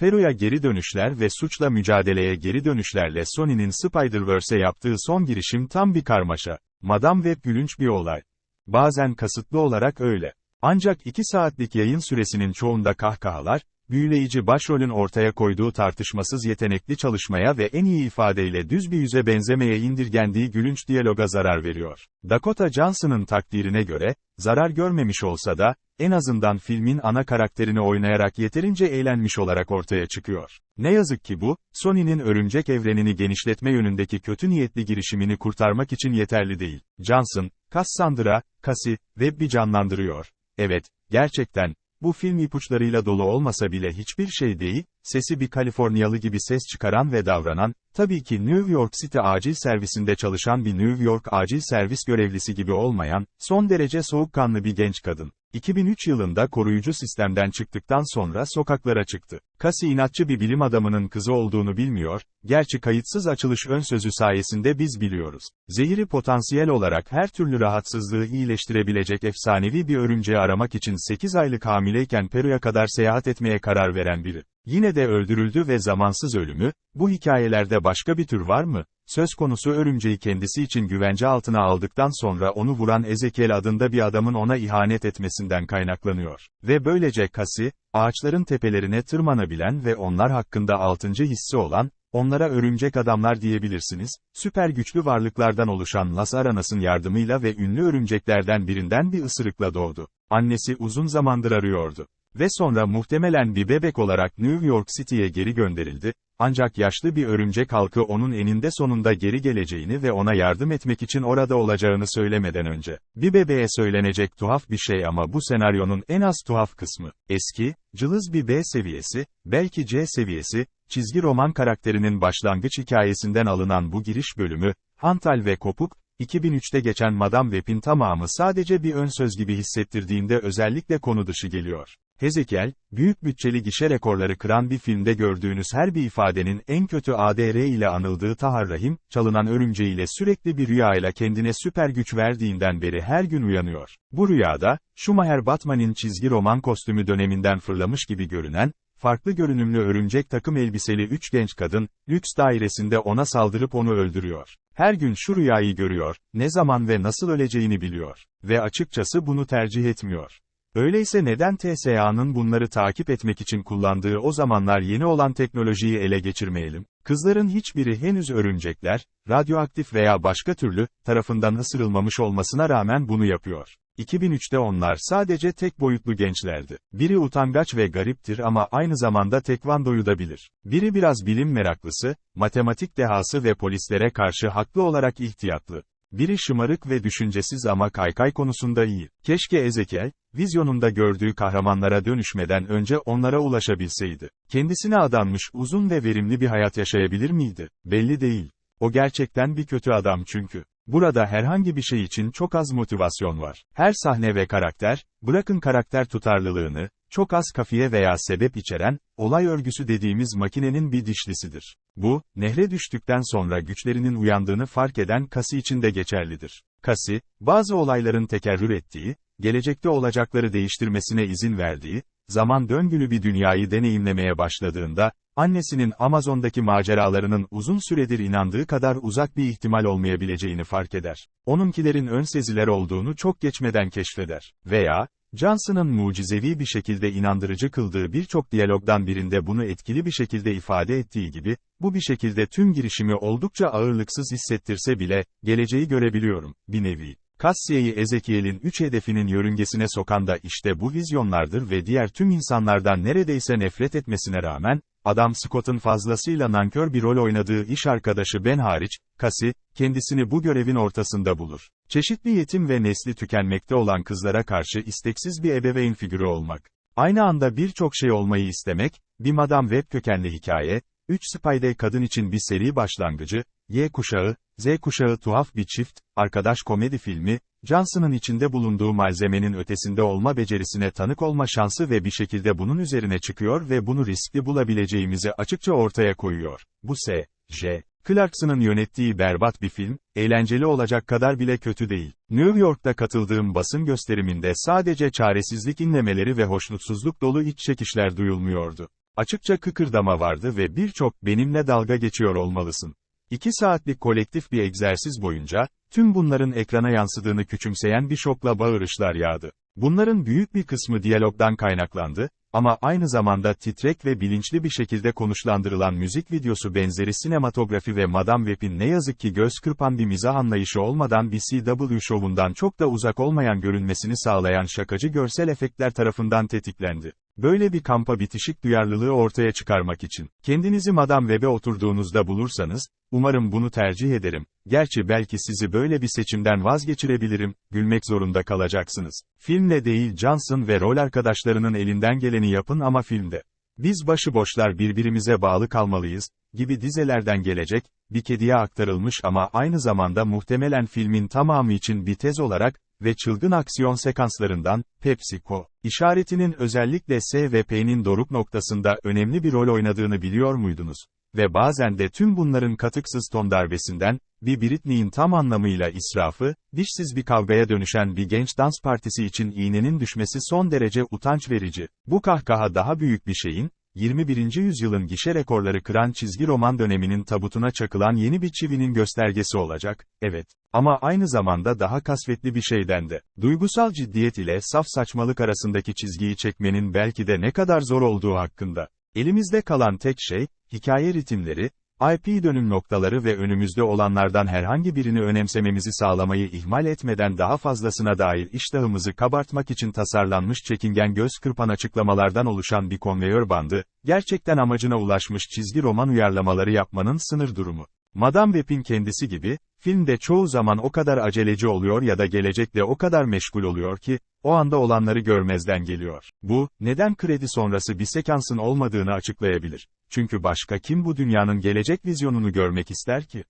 Peru'ya geri dönüşler ve suçla mücadeleye geri dönüşlerle Sony'nin Spider-Verse'e yaptığı son girişim tam bir karmaşa. Madame Web gülünç bir olay. Bazen kasıtlı olarak öyle. Ancak 2 saatlik yayın süresinin çoğunda kahkahalar, büyüleyici başrolün ortaya koyduğu tartışmasız yetenekli çalışmaya ve en iyi ifadeyle düz bir yüze benzemeye indirgendiği gülünç diyaloga zarar veriyor. Dakota Johnson'ın takdirine göre, zarar görmemiş olsa da, en azından filmin ana karakterini oynayarak yeterince eğlenmiş olarak ortaya çıkıyor. Ne yazık ki bu, Sony'nin örümcek evrenini genişletme yönündeki kötü niyetli girişimini kurtarmak için yeterli değil. Johnson, Cassandra, Cassie, Webb'i canlandırıyor. Evet, gerçekten, bu film ipuçlarıyla dolu olmasa bile hiçbir şey değil, sesi bir Kaliforniyalı gibi ses çıkaran ve davranan, tabii ki New York City acil servisinde çalışan bir New York acil servis görevlisi gibi olmayan, son derece soğukkanlı bir genç kadın. 2003 yılında koruyucu sistemden çıktıktan sonra sokaklara çıktı. Cassie inatçı bir bilim adamının kızı olduğunu bilmiyor, gerçi kayıtsız açılış ön sözü sayesinde biz biliyoruz. Zehiri potansiyel olarak her türlü rahatsızlığı iyileştirebilecek efsanevi bir örümceği aramak için 8 aylık hamileyken Peru'ya kadar seyahat etmeye karar veren biri. Yine de öldürüldü ve zamansız ölümü, bu hikayelerde başka bir tür var mı? Söz konusu örümceği kendisi için güvence altına aldıktan sonra onu vuran Ezekiel adında bir adamın ona ihanet etmesinden kaynaklanıyor. Ve böylece Kasi, ağaçların tepelerine tırmanabilen ve onlar hakkında altıncı hissi olan, onlara örümcek adamlar diyebilirsiniz, süper güçlü varlıklardan oluşan Las Aranas'ın yardımıyla ve ünlü örümceklerden birinden bir ısırıkla doğdu. Annesi uzun zamandır arıyordu. Ve sonra muhtemelen bir bebek olarak New York City'ye geri gönderildi, ancak yaşlı bir örümcek halkı onun eninde sonunda geri geleceğini ve ona yardım etmek için orada olacağını söylemeden önce. Bir bebeğe söylenecek tuhaf bir şey ama bu senaryonun en az tuhaf kısmı. Eski, cılız bir B seviyesi, belki C seviyesi, çizgi roman karakterinin başlangıç hikayesinden alınan bu giriş bölümü, hantal ve kopuk, 2003'te geçen Madame Web'in tamamı sadece bir ön söz gibi hissettirdiğinde özellikle konu dışı geliyor. Hezekiel, büyük bütçeli gişe rekorları kıran bir filmde gördüğünüz her bir ifadenin en kötü ADR ile anıldığı Tahar Rahim, çalınan örümceğiyle sürekli bir rüyayla kendine süper güç verdiğinden beri her gün uyanıyor. Bu rüyada, Schumacher Batman'in çizgi roman kostümü döneminden fırlamış gibi görünen, farklı görünümlü örümcek takım elbiseli üç genç kadın, lüks dairesinde ona saldırıp onu öldürüyor. Her gün şu rüyayı görüyor, ne zaman ve nasıl öleceğini biliyor. Ve açıkçası bunu tercih etmiyor. Öyleyse neden TSA'nın bunları takip etmek için kullandığı o zamanlar yeni olan teknolojiyi ele geçirmeyelim? Kızların hiçbiri henüz örümcekler, radyoaktif veya başka türlü, tarafından ısırılmamış olmasına rağmen bunu yapıyor. 2003'te onlar sadece tek boyutlu gençlerdi. Biri utangaç ve gariptir ama aynı zamanda tekvandoyu da bilir. Biri biraz bilim meraklısı, matematik dehası ve polislere karşı haklı olarak ihtiyatlı. Biri şımarık ve düşüncesiz ama kaykay konusunda iyi. Keşke Ezekiel, vizyonunda gördüğü kahramanlara dönüşmeden önce onlara ulaşabilseydi. Kendisine adanmış uzun ve verimli bir hayat yaşayabilir miydi? Belli değil. O gerçekten bir kötü adam çünkü. Burada herhangi bir şey için çok az motivasyon var. Her sahne ve karakter, bırakın karakter tutarlılığını, çok az kafiye veya sebep içeren, olay örgüsü dediğimiz makinenin bir dişlisidir. Bu, nehre düştükten sonra güçlerinin uyandığını fark eden Kasi için de geçerlidir. Kasi, bazı olayların tekerrür ettiği, gelecekte olacakları değiştirmesine izin verdiği, zaman döngülü bir dünyayı deneyimlemeye başladığında, annesinin Amazon'daki maceralarının uzun süredir inandığı kadar uzak bir ihtimal olmayabileceğini fark eder. Onunkilerin ön seziler olduğunu çok geçmeden keşfeder. Veya, Johnson'ın mucizevi bir şekilde inandırıcı kıldığı birçok diyalogdan birinde bunu etkili bir şekilde ifade ettiği gibi, bu bir şekilde tüm girişimi oldukça ağırlıksız hissettirse bile, geleceği görebiliyorum, bir nevi. Cassie'yi Ezekiel'in üç hedefinin yörüngesine sokan da işte bu vizyonlardır ve diğer tüm insanlardan neredeyse nefret etmesine rağmen, Adam Scott'ın fazlasıyla nankör bir rol oynadığı iş arkadaşı Ben hariç, Cassie, kendisini bu görevin ortasında bulur. Çeşitli yetim ve nesli tükenmekte olan kızlara karşı isteksiz bir ebeveyn figürü olmak. Aynı anda birçok şey olmayı istemek, bir Madame Web kökenli hikaye, 3 Spy'de kadın için bir seri başlangıcı, Y kuşağı, Z kuşağı tuhaf bir çift, arkadaş komedi filmi, Johnson'ın içinde bulunduğu malzemenin ötesinde olma becerisine tanık olma şansı ve bir şekilde bunun üzerine çıkıyor ve bunu riskli bulabileceğimizi açıkça ortaya koyuyor. Bu S. J. Clarkson'ın yönettiği berbat bir film, eğlenceli olacak kadar bile kötü değil. New York'ta katıldığım basın gösteriminde sadece çaresizlik inlemeleri ve hoşnutsuzluk dolu iç çekişler duyulmuyordu. Açıkça kıkırdama vardı ve birçok benimle dalga geçiyor olmalısın. İki saatlik kolektif bir egzersiz boyunca, tüm bunların ekrana yansıdığını küçümseyen bir şokla bağırışlar yağdı. Bunların büyük bir kısmı diyalogdan kaynaklandı, ama aynı zamanda titrek ve bilinçli bir şekilde konuşlandırılan müzik videosu benzeri sinematografi ve Madame Web'in ne yazık ki göz kırpan bir mizah anlayışı olmadan bir CW şovundan çok da uzak olmayan görünmesini sağlayan şakacı görsel efektler tarafından tetiklendi. Böyle bir kampa bitişik duyarlılığı ortaya çıkarmak için, kendinizi Madame Web'e oturduğunuzda bulursanız, umarım bunu tercih ederim, gerçi belki sizi böyle bir seçimden vazgeçirebilirim, gülmek zorunda kalacaksınız. Filmle değil Johnson ve rol arkadaşlarının elinden geleni yapın ama filmde. Biz başıboşlar birbirimize bağlı kalmalıyız, gibi dizelerden gelecek, bir kediye aktarılmış ama aynı zamanda muhtemelen filmin tamamı için bir tez olarak, ve çılgın aksiyon sekanslarından, PepsiCo, işaretinin özellikle S ve P'nin doruk noktasında önemli bir rol oynadığını biliyor muydunuz? Ve bazen de tüm bunların katıksız ton darbesinden, bir Britney'in tam anlamıyla israfı, dişsiz bir kavgaya dönüşen bir genç dans partisi için iğnenin düşmesi son derece utanç verici. Bu kahkaha daha büyük bir şeyin, 21. yüzyılın gişe rekorları kıran çizgi roman döneminin tabutuna çakılan yeni bir çivinin göstergesi olacak, evet. Ama aynı zamanda daha kasvetli bir şeyden de. Duygusal ciddiyet ile saf saçmalık arasındaki çizgiyi çekmenin belki de ne kadar zor olduğu hakkında. Elimizde kalan tek şey, hikaye ritimleri, IP dönüm noktaları ve önümüzde olanlardan herhangi birini önemsememizi sağlamayı ihmal etmeden daha fazlasına dair iştahımızı kabartmak için tasarlanmış çekingen göz kırpan açıklamalardan oluşan bir konveyör bandı, gerçekten amacına ulaşmış çizgi roman uyarlamaları yapmanın sınır durumu. Madame Web'in kendisi gibi, filmde çoğu zaman o kadar aceleci oluyor ya da gelecekle o kadar meşgul oluyor ki, o anda olanları görmezden geliyor. Bu, neden kredi sonrası bir sekansın olmadığını açıklayabilir. Çünkü başka kim bu dünyanın gelecek vizyonunu görmek ister ki?